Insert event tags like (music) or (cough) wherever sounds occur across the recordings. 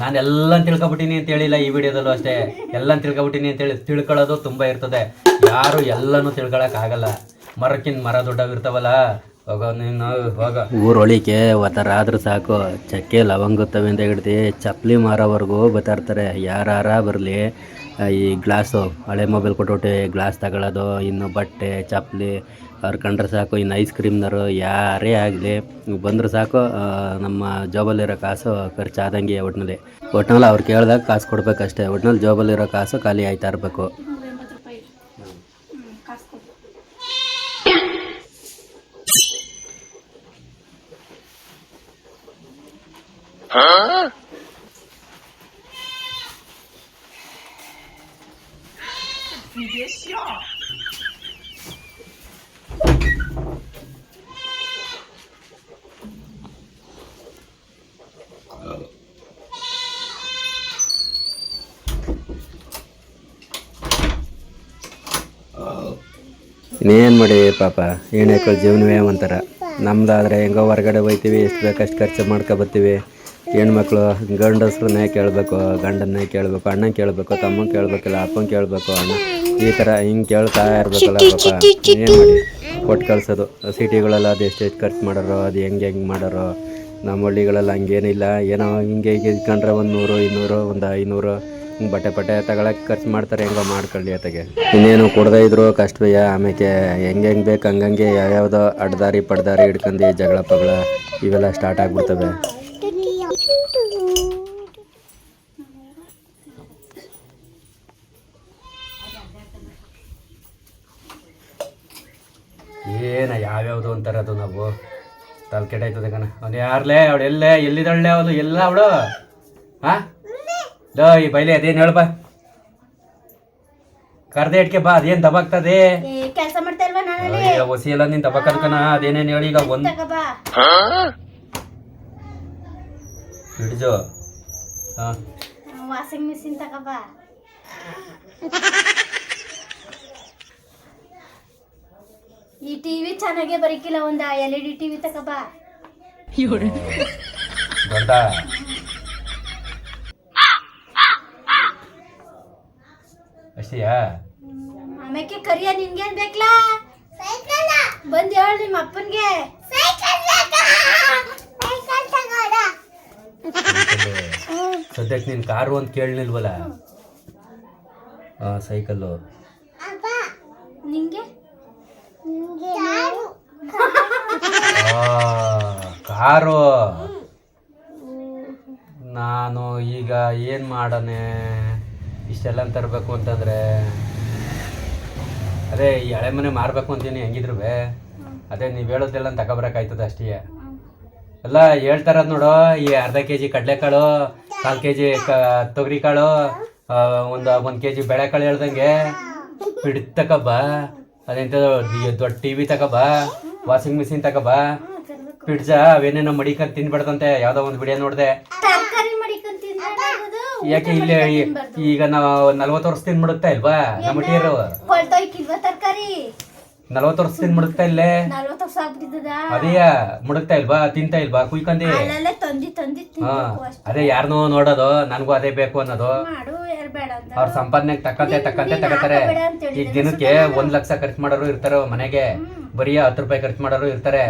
ನಾನು ಎಲ್ಲ ತಿಳ್ಕೊಬಿಟ್ಟಿನಿ ಅಂತ ಹೇಳಿಲ್ಲ, ಈ ವಿಡಿಯೋದಲ್ಲೂ ಅಷ್ಟೇ. ಎಲ್ಲ ತಿಳ್ಕೊಬಿಟ್ಟಿನಿ ಅಂತ ಹೇಳಿ ತಿಳ್ಕೊಳ್ಳೋದು ತುಂಬ ಇರ್ತದೆ. ಯಾರು ಎಲ್ಲನೂ ತಿಳ್ಕೊಳಕ್ ಆಗಲ್ಲ. ಮರಕ್ಕಿಂತ ಮರ ದೊಡ್ಡವಿರ್ತಾವಲ್ಲ, ಹೋಗೋ ಹೋಗ. ಊರೊಳಿಕೆ ಒತ್ತರ ಆದ್ರೂ ಸಾಕು, ಚಕ್ಕೆ ಲವಂಗುತ್ತವೆ ಅಂತ ಹಿಡ್ದು ಚಪ್ಪಲಿ ಮಾರೋವರೆಗೂ ಬರ್ತಾಯಿರ್ತಾರೆ ಯಾರ ಬರಲಿ ಈ ಗ್ಲಾಸು, ಹಳೆ ಮೊಬೈಲ್ ಕೊಟ್ಟೋಟಿ ಗ್ಲಾಸ್ ತಗೊಳ್ಳೋದು ಇನ್ನು ಬಟ್ಟೆ, ಚಪ್ಪಲಿ ಅವ್ರು ಕಂಡ್ರೆ ಸಾಕು, ಇನ್ನು ಐಸ್ ಕ್ರೀಮ್ನವರು ಯಾರೇ ಆಗಲಿ ಬಂದ್ರೆ ಸಾಕು ನಮ್ಮ ಜಾಬಲ್ಲಿರೋ ಕಾಸು ಖರ್ಚಾದಂಗೆ ಒಟ್ಟಿನಲ್ಲಿ ಒಟ್ಟಿನಲ್ಲಿ ಅವ್ರು ಕೇಳಿದಾಗ ಕಾಸು ಕೊಡಬೇಕಷ್ಟೇ. ಒಟ್ಟಿನಲ್ಲಿ ಜಾಬಲ್ಲಿರೋ ಕಾಸು ಖಾಲಿ ಆಯ್ತಾ ಇರಬೇಕು. ಇನ್ನೇನು ಮಾಡಿ ಪಾಪ? ಹೆಣ್ಮಕ್ಳು ಜೀವನವೇ ಒಂಥರ. ನಮ್ಮದಾದರೆ ಹೆಂಗೋ ಹೊರಗಡೆ ಹೋಗ್ತೀವಿ ಎಷ್ಟು ಬೇಕಷ್ಟು ಖರ್ಚು ಮಾಡ್ಕೊ ಬರ್ತೀವಿ. ಹೆಣ್ಮಕ್ಳು, ಗಂಡಸ್ರನ್ನೇ ಕೇಳಬೇಕು, ಗಂಡನ್ನೇ ಕೇಳಬೇಕು ಅಣ್ಣ ಕೇಳಬೇಕು ತಮ್ಮ ಕೇಳಬೇಕಲ್ಲ, ಅಪ್ಪನ ಕೇಳಬೇಕು, ಅಣ್ಣ. ಈ ಥರ ಹಿಂಗೆ ಕೇಳ್ತಾ ಇರ್ಬೇಕಲ್ಲ ಪಾಪ. ಏನು ಮಾಡಿ? ಕೊಟ್ಟು ಕಳ್ಸೋದು. ಸಿಟಿಗಳೆಲ್ಲ ಅದು ಎಷ್ಟು ಎಷ್ಟು ಖರ್ಚು ಮಾಡೋರು, ಅದು ಹೆಂಗೆ ಹೆಂಗೆ ಮಾಡೋರು. ನಮ್ಮ ಹಳ್ಳಿಗಳೆಲ್ಲ ಹಂಗೇನಿಲ್ಲ. ಏನೋ ಹಿಂಗೆ ಹೀಗೆ ಇಟ್ಕೊಂಡ್ರೆ ಒಂದು ನೂರು, ಇನ್ನೂರು, ಒಂದು ಐನೂರು. ಬಟ್ಟೆ ಪಟ್ಟೆ ತಗೊಳಕ್ಕೆ ಖರ್ಚು ಮಾಡ್ತಾರೆ, ಹೆಂಗೋ ಮಾಡ್ಕೊಳ್ಳಿ ಅತ್ತಗೆ. ಇನ್ನೇನು ಕೊಡದೇ ಇದ್ರು ಕಷ್ಟವೇ ಆಮೇಲೆ ಹೆಂಗೆ ಹೆಂಗೆ ಬೇಕು, ಹಂಗಂಗೆ ಯಾವ್ಯಾವುದೋ ಅಡ್ದಾರಿ ಪಡ್ದಾರಿ ಹಿಡ್ಕೊಂಡು ಜಗಳ, ಪಗಳ ಇವೆಲ್ಲ ಸ್ಟಾರ್ಟ್ ಆಗ್ಬಿಡ್ತವೆ. ಏನ ಯಾವ್ಯಾವುದು ಅಂತಾರದು ನಾವು. ತಲೆ ಕೆಟ್ಟಾಯ್ತದೆ ಕಣ. ಅವ್ನು ಯಾರ್ಲೇ, ಅವಳು ಎಲ್ಲೇ, ಎಲ್ಲಿದ್ದಾಳೆ, ಅವಳು ಎಲ್ಲ ಅವಳು. ಹಾ ಲೋ ಈ ಬೈಲೆ ಅದೇನು ಹೇಳಪ್ಪ ಕರ್ದೆ ಇಟ್ಕೆ ಬಾ ಅದೇನು ದಬಾಗ್ತದೆ? ಕೆಲಸ ಮಾಡ್ತಾ ಇಲ್ವಾ ನಾನು ಈಗ ಹೊಸಿ ಎಲ್ಲ ನೀನ್ ದಬಾಕದ ಕಣ ಅದೇನೇನು ಹೇಳಿ ಈಗ ಒಂದ್ ಬಾ. ಹಿಡ್ಜು. ಹಾ. ವಾಷಿಂಗ್ ಮಿಷಿನ್ ತಗೋಬಾ ಬಾ. ಈ ಟಿವಿ ಚೆನ್ನಾಗೆ ಬರೀಕಿಲ್ಲ ಒಂದ ಎಲ್ ಇ ಡಿ ಟಿವಿ ತಗೋಬಾ ಬಾ. ದೊಡ್ಡ. ಅಷ್ಟೇಯಾ ಆಮೇಲೆ ಕರಿಯ ನಿನ್ಗೇನ್ ಬೇಕಲಾ? ಬಂದ್ ಹೇಳ ನಿಮ್ಮ ಅಪ್ಪನ್ಗೆ. ಸದ್ಯಕ್ಕೆ ನೀನು ಕಾರು ಅಂತ ಕೇಳಲಿಲ್ವಲ್ಲ? ಹಾ ಸೈಕಲ್ಲು. ನಿಂಗೆ? ಕಾರು. ನಾನು ಈಗ ಏನು ಮಾಡನೆ? ಇಷ್ಟೆಲ್ಲ ತರಬೇಕು ಅಂತಂದ್ರೆ, ಅದೇ ಈ ಹಳೆ ಮನೆ ಮಾರಬೇಕು ಅಂತೀನಿ ಹೆಂಗಿದ್ರು ಅದೇ ನೀವು ಹೇಳೋದೆಲ್ಲ ತಗೊಬರಕಾಯ್ತದ ಅಷ್ಟೇ. ಎಲ್ಲ ಹೇಳ್ತಾರದು ನೋಡು, ಈ ಅರ್ಧ ಕೆ ಜಿ ಕಡಲೆಕಾಳು, ಕಾಲು ಕೆ ಜಿ ಕ ತೊಗರಿಕಾಳು ಕಾಳು ಒಂದು ಒಂದು ಕೆ ಜಿ ಬೇಳೆಕಾಳು ಹೇಳ್ದಂಗೆ. ಹಿಡಿದು ತಗೊಬ ಅದೆಂತ ದೊಡ್ಡ ಟಿ ವಿ ಬಾ. ವಾಷಿಂಗ್ ಮಿಷಿನ್ ತಗೊಬ ಪಿಡ್ಜಾ, ಅವೇನೇನೋ ಮಡಿಕ ತಿನ್ಬಿಡ್ದಂತೆ ಯಾವುದೋ ಒಂದು ವಿಡಿಯೋ ನೋಡಿದೆ. ಯಾಕೆ ಇಲ್ಲಿ ಈಗ ನಾವು ನಲ್ವತ್ತು ವರ್ಷ ತಿನ್ ಇಲ್ವಾ ನಮ್ಮ ಟೀರು ಕೊಳ್ತೋಯ್ಕಿಲ್ವಾ ತರಕಾರಿ? ನಲ್ವತ್ತು ವರ್ಷ ತಿನ್ ಮುಡುತ್ತಾ ಇಲ್ಲೇ? ನಲ್ವತ್ತು ವರ್ಷ ಆಗ್ಬಿಟ್ಟಿದ್ದದ? ಅದೇಯ ಮುಡುಕ್ತಾ ಇಲ್ವಾ? ತಿಂತಾ ಇಲ್ವಾ? ಕುಯ್ಕೊಂಡಿ? ಅಲ್ಲಲ್ಲೇ ತಂದಿ ತಂದಿ ಹಾ ಅದೇ ಯಾರನ್ನೋ ನೋಡೋದು ನನಗೂ ಅದೇ ಬೇಕು ಅನ್ನೋದು. ಮಾಡು ಯಾರು ಬೇಡ ಅಂತ. ಅವ್ರ ಸಂಪಾದನೆಗೆ ತಕ್ಕಂತೆ ತಕ್ಕಂತೆ ತಗೋತಾರೆ. ಈಗ ದಿನಕ್ಕೆ ಒಂದ್ ಲಕ್ಷ ಖರ್ಚು ಮಾಡೋರು ಇರ್ತಾರೆ ಮನೆಗೆ? ಬರೀ ಹತ್ತು ರೂಪಾಯಿ ಖರ್ಚು ಮಾಡೋರು ಇರ್ತಾರೆ.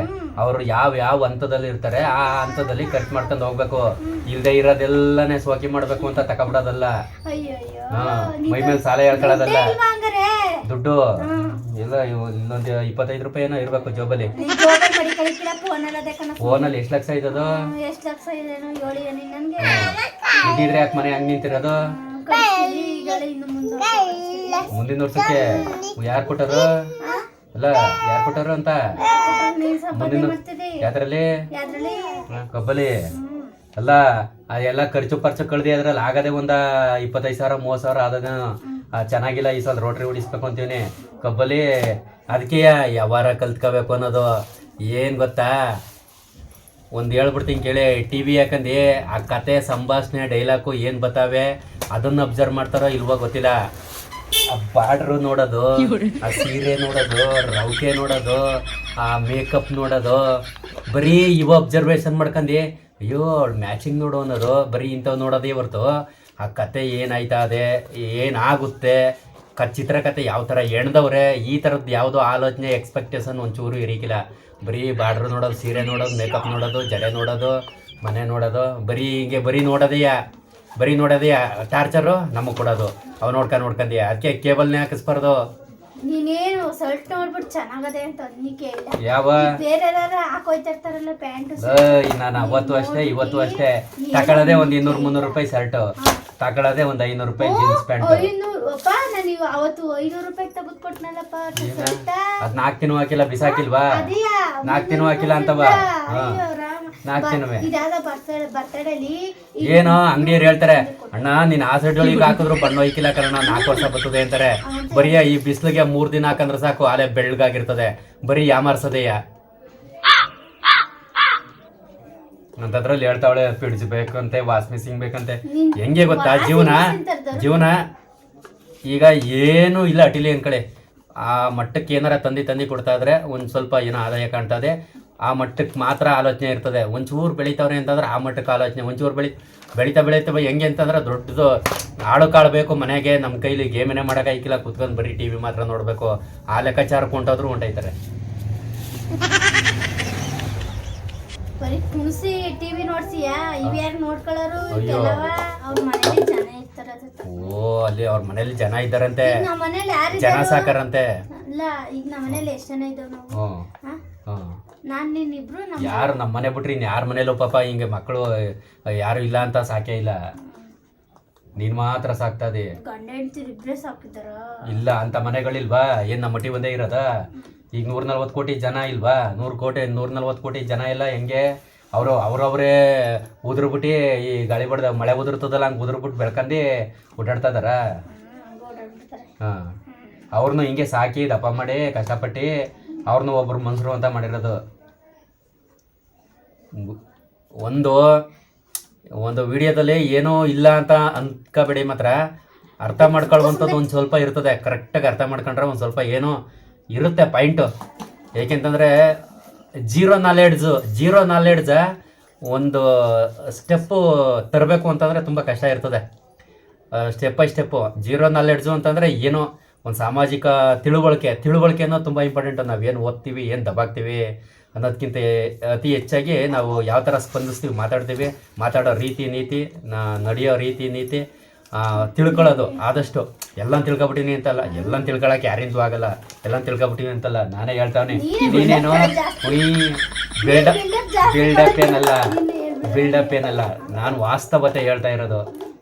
ಅವರು ಯಾವ ಯಾವ ಹಂತದಲ್ಲಿ ಇರ್ತಾರೆ ಆ ಹಂತದಲ್ಲಿ ಖರ್ಚು ಮಾಡ್ಕೊಂಡು ಹೋಗ್ಬೇಕು. ಇಲ್ದೇ ಇರೋದೆಲ್ಲನೇ ಸೋಕಿ ಮಾಡ್ಬೇಕು ಅಂತ ತಕೊಬಿಡೋದಲ್ಲ. ಹಾ ಮೈ ಮೇಲೆ ಸಾಲ ಹೇಳ್ಕೊಳ್ಳೋದಲ್ಲ ದುಡ್ಡು. ಇಲ್ಲ ಇನ್ನೊಂದು ಇಪ್ಪತ್ತೈದು ರೂಪಾಯಿ ಏನೋ ಇರ್ಬೇಕು ಜೋಬಲ್ಲಿ. ಫೋನಲ್ಲಿ ಎಷ್ಟು ಲಕ್ಷ ಇದ್ದದು? ಇದ್ದಿದ್ರೆ ಯಾಕೆ ಮನೆ ಹಂಗೆ ನಿಂತಿರೋದು? ಮುಂದಿನ ವರ್ಷಕ್ಕೆ ಯಾರು ಕೊಟ್ಟರು ಅಲ್ಲ ಯಾರು ಕೊಟ್ಟರು ಅಂತ? ಹ, ಕಬ್ಬಲಿ ಅಲ್ಲ ಅದೆಲ್ಲ ಖರ್ಚು ಪರ್ಚು ಕಳ್ದಿ ಅದ್ರಲ್ಲಿ ಆಗದೆ ಒಂದ ಇಪ್ಪತ್ತೈದು ಸಾವಿರ ಮೂವತ್ತು ಸಾವಿರ ಆದದ ಚೆನ್ನಾಗಿಲ್ಲ ಈ ಸಲ ರೋಟ್ರಿ ಓಡಿಸ್ಬೇಕು ಅಂತೀವಿ ಕಬ್ಬಲಿ ಅದಕ್ಕೆ ಯಾವಾರ ಕಲ್ತ್ಕೋಬೇಕು ಅನ್ನೋದು ಏನು ಗೊತ್ತಾ? ಒಂದು ಹೇಳ್ಬಿಡ್ತೀನಿ ಕೇಳಿ ಟಿ ವಿ ಯಾಕಂದು ಆ ಕತೆ ಸಂಭಾಷಣೆ ಡೈಲಾಗು ಏನು ಬರ್ತಾವೆ ಅದನ್ನು ಅಬ್ಸರ್ವ್ ಮಾಡ್ತಾರೋ ಇಲ್ವೋ ಗೊತ್ತಿಲ್ಲ. ಆ ಬಾರ್ಡ್ರು ನೋಡೋದು ಆ ಸೀರೆ ನೋಡೋದು ರೌಕೆ ನೋಡೋದು ಆ ಮೇಕಪ್ ನೋಡೋದು ಬರೀ ಇವ ಅಬ್ಸರ್ವೇಷನ್ ಮಾಡ್ಕಂಡು ಅಯ್ಯೋ ಅವ್ಳು ಮ್ಯಾಚಿಂಗ್ ನೋಡು ಅನ್ನೋದು ಬರೀ ಇಂಥವು ನೋಡೋದೇ ಹೊರ್ತು. ಆ ಕತೆ ಏನಾಯ್ತಾ ಅದೇ ಏನಾಗುತ್ತೆ ಕ ಚಿತ್ರಕಥೆ ಯಾವ ಥರ ಎಣ್ದವ್ರೆ ಈ ಥರದ್ದು ಯಾವುದೋ ಆಲೋಚನೆ ಎಕ್ಸ್ಪೆಕ್ಟೇಷನ್ ಒಂಚೂರು ಇರಿಕಿಲ್ಲ. ಬರೀ ಬಾರ್ಡ್ರು ನೋಡೋದು ಸೀರೆ ನೋಡೋದು ಮೇಕಪ್ ನೋಡೋದು ಜಡೆ ನೋಡೋದು ಮನೆ ನೋಡೋದು ಬರೀ ಹಿಂಗೆ ಬರೀ ನೋಡೋದೆಯಾ? ಬರೀ ನೋಡೋದೇ ಟಾರ್ಚರು ನಮಗೆ ಕೊಡೋದು. ಅವು ನೋಡ್ಕೊಂಡು ನೋಡ್ಕೊಂಡಿ ಅದಕ್ಕೆ ಕೇಬಲ್ನೇ ಹಾಕಿಸ್ಬಾರ್ದು. ನೀನೇನು ಶರ್ಟ್ ನೋಡ್ಬಿಟ್ಟು ಚೆನ್ನಾಗದೆ ಅಂತ ಕೇಳಿದ. ಯಾವ? ಬೇರೆ ಯಾರು ಹಾಕೋಯ್ತಿರ್ತಾರಲ್ಲ ಪ್ಯಾಂಟ್ ನಾನು ಅವತ್ತು ಅಷ್ಟೇ ಇವತ್ತು ಅಷ್ಟೇ. ತಗೊಳ್ಳೋದೇ ಒಂದು ಇನ್ನೂರು ಮುನ್ನೂರು ರೂಪಾಯಿ ಶರ್ಟ್ ತಗೊಳ್ಳೋದೇ ಒಂದು ಐನೂರು ರೂಪಾಯಿ ಜೀನ್ಸ್ ಪ್ಯಾಂಟ್ ಐನೂರು ಅಪ್ಪ ನಾನು ಇವ ಅವತ್ತು ಐನೂರು ರೂಪಾಯಿ ತೆಗೆದು ಕೊಟ್ನಲ್ಲಪ್ಪ ಶರ್ಟ ಅದ್ ನಾಲ್ಕು ತಿನ್ನು ಹಾಕಿಲ್ಲ ಬಿಸಾಕಿಲ್ವಾ? ನಾಕ್ ನಾಲ್ಕು ತಿನ್ನು ಹಾಕಿಲ್ಲ ಅಂತ ಬಾ ಅಯ್ಯೋ ರಾಮ. ನಾಲ್ಕು ತಿನ್ನುವೆ. ಇದಾದ ಬರ್ತಡೇಲಿ ಏನೋ ಅಂಗಡಿಯವ್ರು ಹೇಳ್ತಾರೆ ಅಣ್ಣ ನೀನ್ ಆ ಸೈಡ್ ಒಳಗೆ ಹಾಕಿದ್ರು ಬಣ್ಣ ಹೋಯ್ಕಿಲ್ಲ ಕಾರಣ ನಾಲ್ಕು ವರ್ಷ ಬರ್ತದೆ ಅಂತಾರೆ. ಬರೀ ಈ ಬಿಸಿಲಿಗೆ ಮೂರ್ ದಿನ ಹಾಕಂದ್ರೆ ಸಾಕು ಆಲೆ ಬೆಳ್ಳಗಾಗಿರ್ತದೆ. ಬರೀ ಯಾಮಾರ್ಸದೆಯ? ಅಂತದ್ರಲ್ಲಿ ಹೇಳ್ತಾವಳೆ ಪಿಡ್ಜ್ ಬೇಕಂತೆ ವಾಸ್ ಮಿಸ್ಸಿಂಗ್ ಬೇಕಂತೆ. ಹೆಂಗೆ ಗೊತ್ತಾ? ಜೀವನ ಜೀವನ ಈಗ ಏನು ಇಲ್ಲ ಅಟಿಲಿ ಕಡೆ. ಆ ಮಟ್ಟಕ್ಕೆ ಏನಾರ ತಂದಿ ತಂದಿ ಕೊಡ್ತಾ ಇದ್ರೆ ಒಂದು ಸ್ವಲ್ಪ ಏನೋ ಆದಾಯ ಕಾಣ್ತಾ ಇದೆ. ಆ ಮಟ್ಟಕ್ಕೆ ಮಾತ್ರ ಆಲೋಚನೆ ಇರ್ತದೆ. ಒಂಚೂರು ಬೆಳಿತಾವ್ರೆ ಅಂತಂದ್ರೆ ಆ ಮಟ್ಟಕ್ಕೆ ಆಲೋಚನೆ ಒಂಚೂರು ಬೆಳಿ ಬೆಳೀತಾ ಬೆಳಿತಾ ಹೆಂಗೆ ಅಂತಂದ್ರೆ ದೊಡ್ಡದು ಆಳು ಕಾಳು ಬೇಕು ಮನೆಗೆ ನಮ್ಮ ಕೈಲಿ ಗೇಮೇನೆ ಮಾಡೋಕ್ಕಾಗಿಲ್ಲ ಕುತ್ಕೊಂಡು ಬರೀ ಟಿ ವಿ ಮಾತ್ರ ನೋಡಬೇಕು. ಆ ಲೆಕ್ಕಾಚಾರಕ್ಕೆ ಹೊಂಟೋದ್ರು ಹೊಂಟೈತಾರೆ (laughs) ಬರೀ ಕುಣಿಸಿ ಟಿವಿ ನೋಡ್ಸಿಯಾ? ಇವ್ ಯಾರು ನೋಡ್ಕೊಳ್ಳೋರು? ಅಯ್ಯೋ. ಕೆಲವ ಅವ್ರ ಮನೇಲಿ ಜನ ಇರ್ತಾರ ಓ ಅಲ್ಲಿ ಅವ್ರ ಮನೇಲಿ ಜನ ಇದ್ದಾರಂತೆ. ನಮ್ಮ ಮನೇಲಿ ಯಾರು ಜನ ಸಾಕಾರಂತೆ. ಇಲ್ಲ ಈಗ ನಮ್ಮ ಮನೇಲಿ ಎಷ್ಟು ಜನ ಇದ್ದಾವ ನಾವು? ಹ್ಞೂ ಹಾ? ಹ್ಞೂ ನಾನ್ ನೀನ್ ಇಬ್ರು ನಮ್ಮ ಯಾರು ನಮ್ಮ ಮನೆ ಬಿಟ್ರಿ ಇನ್ನು ಯಾರ ಮನೇಲೂ ಪಾಪ ಹಿಂಗೆ ಮಕ್ಕಳು ಯಾರು ಇಲ್ಲ ಅಂತ ಸಾಕೇ ಇಲ್ಲ. ನೀನ್ ಮಾತ್ರ ಸಾಕ್ತದೆ. ಗಂಡ ಹೆಂಡ್ತಿರ್ ಇಬ್ರೇ ಸಾಕಿದಾರ? ಇಲ್ಲ ಅಂತ ಮನೆಗಳಿಲ್ವಾ? ಏನ್ ನಮ್ಮ ಮಟ್ಟಿ ಒಂದೇ ಇರೋದ? ಈಗ ನೂರ ನಲ್ವತ್ತು ಕೋಟಿ ಜನ ಇಲ್ವಾ? ನೂರು ಕೋಟಿ ನೂರ ನಲ್ವತ್ತು ಕೋಟಿ ಜನ ಇಲ್ಲ ಹೆಂಗೆ? ಅವರು ಅವ್ರವ್ರೇ ಉದುರ್ಬಿಟ್ಟು ಈ ಗಾಳಿ ಬಡ್ದ ಮಳೆ ಉದುರ್ತದಲ್ಲ ಹಂಗೆ ಉದುರ್ಬಿಟ್ಟು ಬೆಳ್ಕಂಡು ಓಡಾಡ್ತಾ ಇದಾರ ಹಾಂ. ಅವ್ರನ್ನೂ ಹಿಂಗೆ ಸಾಕಿ ದಪ್ಪ ಮಾಡಿ ಕಷ್ಟಪಟ್ಟು ಅವ್ರನ್ನೂ ಒಬ್ಬರು ಮನ್ಸರು ಅಂತ ಮಾಡಿರೋದು. ಒಂದು ಒಂದು ವಿಡಿಯೋದಲ್ಲಿ ಏನೋ ಇಲ್ಲ ಅಂತ ಅನ್ಕೋಬೇಡಿ ಮಾತ್ರ. ಅರ್ಥ ಮಾಡ್ಕೊಳ್ಳುವಂಥದ್ದು ಒಂದು ಸ್ವಲ್ಪ ಇರ್ತದೆ. ಕರೆಕ್ಟಾಗಿ ಅರ್ಥ ಮಾಡ್ಕೊಂಡ್ರೆ ಒಂದು ಸ್ವಲ್ಪ ಏನೋ ಇರುತ್ತೆ ಪಾಯಿಂಟು ಏಕೆಂತಂದರೆ ಜೀರೋ ನಾಲೆಡ್ಜು ಜೀರೋ ನಾಲೆಡ್ಜ ಒಂದು ಸ್ಟೆಪ್ಪು ತರಬೇಕು ಅಂತಂದರೆ ತುಂಬ ಕಷ್ಟ ಇರ್ತದೆ. Step by step zero knowledge ಅಂತಂದರೆ ಏನೋ ಒಂದು ಸಾಮಾಜಿಕ ತಿಳುವಳಿಕೆ ತಿಳುವಳಿಕೆ ಅನ್ನೋದು ತುಂಬ ಇಂಪಾರ್ಟೆಂಟು ನಾವು ಏನು ಓದ್ತೀವಿ, ಏನು ದಬಾಗ್ತೀವಿ ಅನ್ನೋದಕ್ಕಿಂತ ಅತಿ ಹೆಚ್ಚಾಗಿ ನಾವು ಯಾವ ಥರ ಸ್ಪಂದಿಸ್ತೀವಿ ಮಾತಾಡ್ತೀವಿ ಮಾತಾಡೋ ರೀತಿ ನೀತಿ ನ- ನಡೆಯೋ ರೀತಿ ನೀತಿ ತಿಳ್ಕೊಳ್ಳೋದು ಆದಷ್ಟು. ಎಲ್ಲ ತಿಳ್ಕೊಬಿಟ್ಟಿನಿ ಅಂತಲ್ಲ ಎಲ್ಲ ತಿಳ್ಕೊಳಕ್ಕೆ ಯಾರಿಂದೂ ಆಗಲ್ಲ. ಎಲ್ಲ ತಿಳ್ಕೊಬಿಟ್ಟಿನಿ ಅಂತಲ್ಲ ನಾನೇ ಹೇಳ್ತಾವನೆ. ನೀನೇನು? ಬಿಲ್ಡಪ್ ಬಿಲ್ಡಪ್ ಏನಲ್ಲ? ಬಿಲ್ಡಪ್ ಏನಲ್ಲ? ನಾನು ವಾಸ್ತವತೆ ಹೇಳ್ತಾ ಇರೋದು.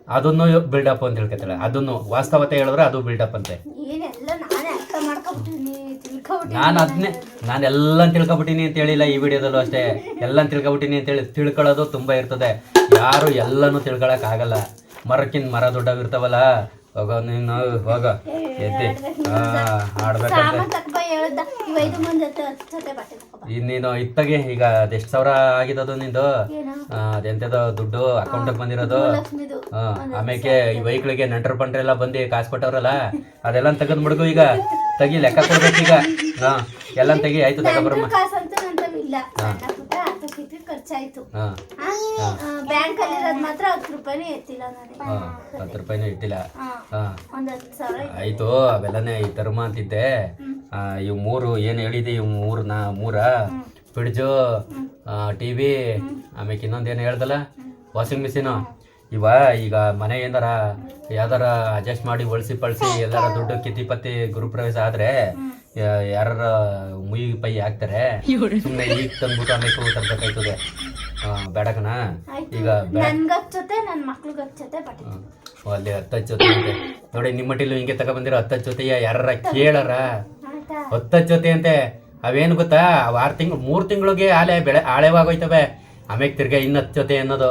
ಅದನ್ನು ಬಿಲ್ಡಪ್ ಅಂತ ಹೇಳ್ಕೊತಾಳೆ ಅದನ್ನು ವಾಸ್ತವತೆ ಹೇಳಿದ್ರೆ ಅದು ಬಿಲ್ಡಪ್ ಅಂತೆ ಏನೆಲ್ಲ ನಾನೇ ಅರ್ಥ ಮಾಡ್ಕೊಬಿಟ್ಟಿನಿ ತಿಳ್ಕೊಬಿಟ್ಟಿನಿ ನಾನು ಅದನ್ನೇ ನಾನು ಎಲ್ಲ ತಿಳ್ಕೊಬಿಟ್ಟಿನಿ ಅಂತ ಹೇಳಿಲ್ಲ ಈ ವಿಡಿಯೋದಲ್ಲೂ ಅಷ್ಟೇ. ಎಲ್ಲ ತಿಳ್ಕೊಬಿಟ್ಟಿನಿ ಅಂತ ಹೇಳಿ ತಿಳ್ಕೊಳ್ಳೋದು ತುಂಬ ಇರ್ತದೆ. ಯಾರು ಎಲ್ಲನೂ ತಿಳ್ಕೊಳಕ್ ಆಗಲ್ಲ. ಮರಕ್ಕಿಂತ ಮರ ದೊಡ್ಡವಿರ್ತಾವಲ್ಲ. ಹೋಗೋ ನೀನು ಹೋಗ ಎದ್ದೆ. ಹಾ ಆಡ್ಬೇಕಂತೆ. ಇನ್ನೇನು ಇತ್ತಗೆ ಈಗ ಅದೆಷ್ಟು ಸಾವಿರ ಆಗಿದದು ನಿಂದು? ಅದೆಂತದ ದುಡ್ಡು ಅಕೌಂಟಿಗೆ ಬಂದಿರೋದು? ಹಾ ಆಮೇಲೆ ಈ ಬೈಕ್ಗಳಿಗೆ ನೆಂಟರು ಪಂಟ್ರೆಲ್ಲ ಬಂದು ಕಾಸು ಕೊಟ್ಟವ್ರಲ್ಲ? ಅದೆಲ್ಲ ತೆಗೆದು ಮುಡ್ಗು ಈಗ. ತೆಗಿ ಲೆಕ್ಕ ಕೊಡ್ಬೇಕು ಈಗ ಹಾಂ ಎಲ್ಲ ತೆಗಿ ಆಯ್ತು ತಗೊಬರಮ್ಮ ಕಾಸಂತೂ ಹತ್ತು ಖರ್ಚಾಯ್ತು. ಬ್ಯಾಂಕ್ ಅಲ್ಲಿ ಇರೋದ್ ಮಾತ್ರ ಹತ್ತು ರೂಪಾಯಿನೇ ಎತ್ತಿಲ್ಲ ನಾನು. ಹಾ ಹತ್ತು ರೂಪಾಯಿನೂ ಇಟ್ಟಿಲ್ಲ ಹಾ ಒಂದ್ ಹತ್ತು ಸಾವಿರ ಆಯ್ತು ಅವೆಲ್ಲನೇ ಈ ತರ್ಮ ಅಂತಿದ್ದೆ. ಆ, ಇವು ಮೂರು ಏನು ಹೇಳಿದೆ ಇವು ಮೂರು? ನಾ ಮೂರ ಫ್ರಿಡ್ಜು ಟಿ ವಿ ಆಮೇಲೆ ಇನ್ನೊಂದು ಏನು ಹೇಳ್ದಲ್ಲ? Washing machine. ಇವ ಈಗ ಮನೆ ಏನಾರ ಯಾವ್ದಾರ ಅಡ್ಜಸ್ಟ್ ಮಾಡಿ ಒಳಸಿ ಪಳ್ಸಿ ಎಲ್ಲಾರ ದುಡ್ಡು ಕಿತ್ತಿ ಪತ್ತಿ ಗುರುಪ್ರವೇಶ ಆದ್ರೆ ಯಾರ ಮುಯಿ ಪೈ ಹಾಕ್ತಾರೆ ಸುಮ್ಮನೆ ಈಗ ತಂದ್ಬಿಟ್ಟು ಆಮೇಲೆ ತರ್ಬೇಕಾಯ್ತದೆ ಬೇಡಕನ ಈಗ ಮಕ್ಳಿಗೆ ಹತ್ತು ಜೊತೆ ಬಟ್ಟೆ ಓ, ಅಲ್ಲಿ ಹತ್ತತ್ತು ಜೊತೆ ಅಂತೆ. ನೋಡಿ ನಿಮ್ಮ ಮಟ್ಟಿಲು ಹಿಂಗೆ ತಗೊಬಂದಿರೋ ಹತ್ತತ್ತು ಜೊತೆಯ ಯಾರ ಕೇಳಾರ? ಹತ್ತತ್ತು ಜೊತೆ ಅಂತೆ. ಅವೇನು ಗೊತ್ತಾ? ಅವು ಆರು ತಿಂಗಳು ಮೂರು ತಿಂಗಳಿಗೆ ಆಲೆ ಬೆಳೆ ಆಳೆವಾಗೋಯ್ತವೆ. ಆಮೇಲೆ ತಿರ್ಗಾ ಇನ್ನು ಹತ್ತು ಜೊತೆ ಅನ್ನೋದು.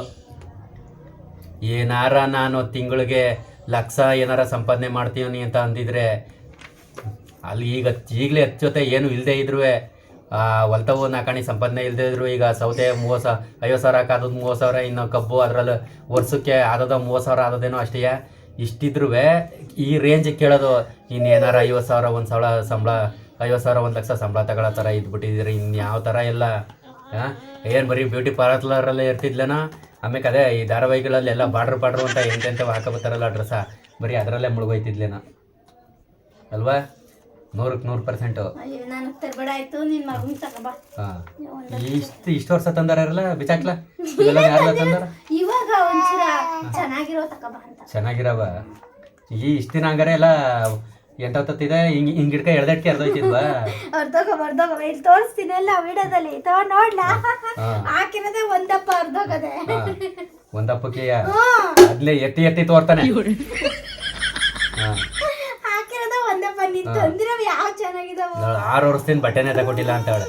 ಏನಾರ ನಾನು ತಿಂಗಳಿಗೆ ಲಕ್ಷ ಏನಾರ ಸಂಪಾದನೆ ಮಾಡ್ತೀವನಿ ಅಂತ ಅಂದಿದ್ರೆ ಅಲ್ಲಿ ಈಗ ಈಗಲೇ ಹತ್ತು ಜೊತೆ ಏನು ಇಲ್ಲದೆ ಇದ್ರು ಹೊಲ್ತವು ನಾಕಾಣಿ ಸಂಪಾದನೆ ಇಲ್ಲದೆ ಇದ್ರು ಈಗ ಸೌತೆ ಮೂವತ್ತು ಸಾವಿರ ಐವತ್ತು ಸಾವಿರ ಕಾದದ್ದು ಮೂವತ್ತು ಸಾವಿರ, ಇನ್ನು ಕಬ್ಬು ಅದರಲ್ಲಿ ವರ್ಷಕ್ಕೆ ಆದದ ಮೂವತ್ತು ಸಾವಿರ ಆದದೇನೋ ಅಷ್ಟೇ. ಇಷ್ಟಿದ್ರು ಈ ರೇಂಜ್ ಕೇಳೋದು, ಇನ್ನೇನಾರ ಐವತ್ತು ಸಾವಿರ, ಒಂದು ಸಾವಿರ ಸಂಬಳ, ಐವತ್ತು ಸಾವಿರ ಒಂದು ಲಕ್ಷ ಸಂಬಳ ತಗೊಳ್ಳೋ ಥರ ಇದ್ಬಿಟ್ಟಿದ್ದೀರಿ, ಇನ್ಯಾವ ಥರ ಎಲ್ಲ ಹಾಂ ಏನು ಬರೀ ಬ್ಯೂಟಿ ಪಾರ್ಲರಲ್ಲೇ ಇರ್ತಿದ್ಲೇನೋ? ಆಮೇಲೆ ಅದೇ ಈ ಧಾರಾವಾಹಿಗಳಲ್ಲಿ ಎಲ್ಲ ಬಾರ್ಡ್ರ್ ಬಾರ್ಡ್ರು ಅಂತ ಎಂತೆಂತ ಹಾಕೋಬತ್ತಾರಲ್ಲ ಡ್ರೆಸ್ಸ ಬರೀ ಅದರಲ್ಲೇ ಮುಳುಗೋಯ್ತಿದ್ಲೇನೋ. ಅಲ್ವಾ? ನೂರಕ್ಕೆ ನೂರು ಪರ್ಸೆಂಟು ಅಯ್ಯೋ ನನಗೆ ತರಬೇಡ ಆಯ್ತು ನಿನ್ ಮಗನ್ ತಗೋಬಾ ಹಾಂ. ಇಷ್ಟು ಇಷ್ಟು ವರ್ಷ ತಂದಾರಲ್ಲ ಬಿಚಾಕ್ಲ ಇವೆಲ್ಲ ಯಾರೆಲ್ಲ ತಂದಾರ? ಇವಾಗ ಒಂಚೂರ ಚೆನ್ನಾಗಿರೋ ತಗೋಬಾ ಅಂತ. ಚೆನ್ನಾಗಿರವ? ಈ ಇಷ್ಟು ದಿನ ಹಂಗಾರೆ ಎಲ್ಲ ಎಂಟತ್ತಿದೆ ಹಿಂಗೆ ಹಿಂಗೆ ಹಿಡ್ಕ ಎಳ್ದಕ್ಕೆ ಎಳ್ದೋಯ್ತಿದ್ವಾ? ಅರ್ಧೋಗ ಅರ್ಧೋಗ ಇಲ್ಲಿ ತೋರಿಸ್ತೀನಿ ಎಲ್ಲ ವಿಡಿಯೋದಲ್ಲಿ. ತಗೋ ನೋಡ್ಲ? ಹಾಕಿರೋದೇ ಒಂದಪ್ಪ ಅರ್ಧೋಗದೆ ಒಂದಪ್ಪಕ್ಕೆ ಅದ್ಲೇ ಎತ್ತಿ ಎತ್ತಿ ತೋರ್ತಾನೆ. ಹಾಂ. ನೀನ್ ತಂದಿರವ್ ಯಾವ ಚೆನ್ನಾಗಿದಾವ? ಆರು ವರ್ಷದಿಂದ ಬಟ್ಟೆನೇ ತಗೊಟ್ಟಿಲ್ಲ ಅಂತ ಹೇಳ.